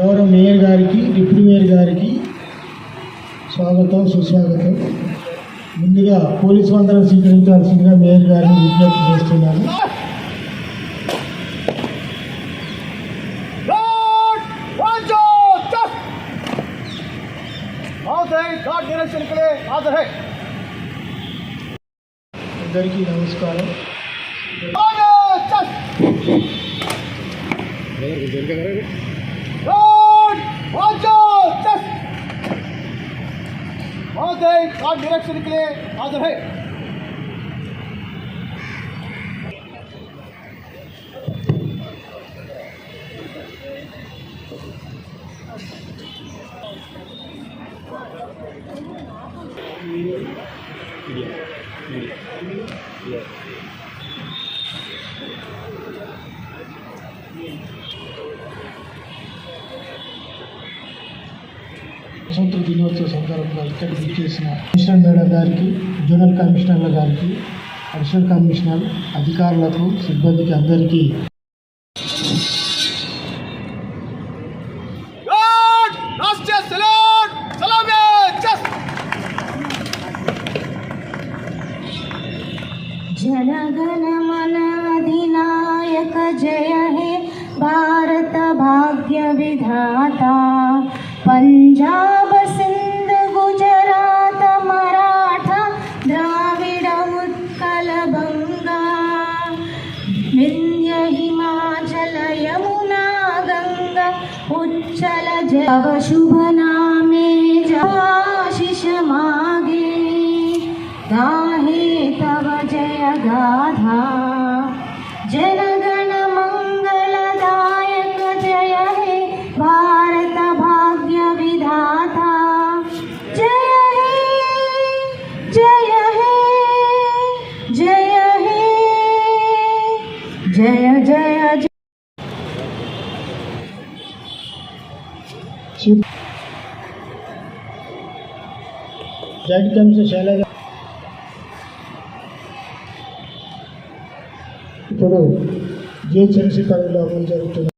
గౌరవ మేయర్ గారికి deputy mayor గారికి స్వాగతం సుస్వాగతం ముందుగా పోలీస్ వందనం స్వీకరించాల్సిందిగా మేయర్ గారిని విజ్ఞప్తి చేస్తున్నాను Lord, one, two, stop! महोदय कार्ड निरीक्षण के लिए हाजिर है Yeah. Yeah. Yeah. స్వతంత్ర దినోత్సవ సందర్భంగా ఇక్కడికి చేసిన కమిషనర్ మేడం గారికి జోనల్ కమిషనర్ల గారికి అడిషనల్ కమిషనర్ అధికారులకు సిబ్బందికి అందరికీ Lord, राष्ट्रीय सैल्यूट सलामी चल जनगण मन अधिनायक जय हे भारत भाग्य विधाता पंजाब उच्चल शुभ नामे जाशिष मागे। गाहे तव जय गाथा जनगण मंगलदायक जय हे भारत भाग्य विधाता। जय हे जय हे जय हे। जय जय जय। చీఫ్ జాయింట్ కమిషనర్ శైలజ ఇప్పుడు జిహెచ్ఎంసీ పరిధిలో అమలు జరుగుతున్న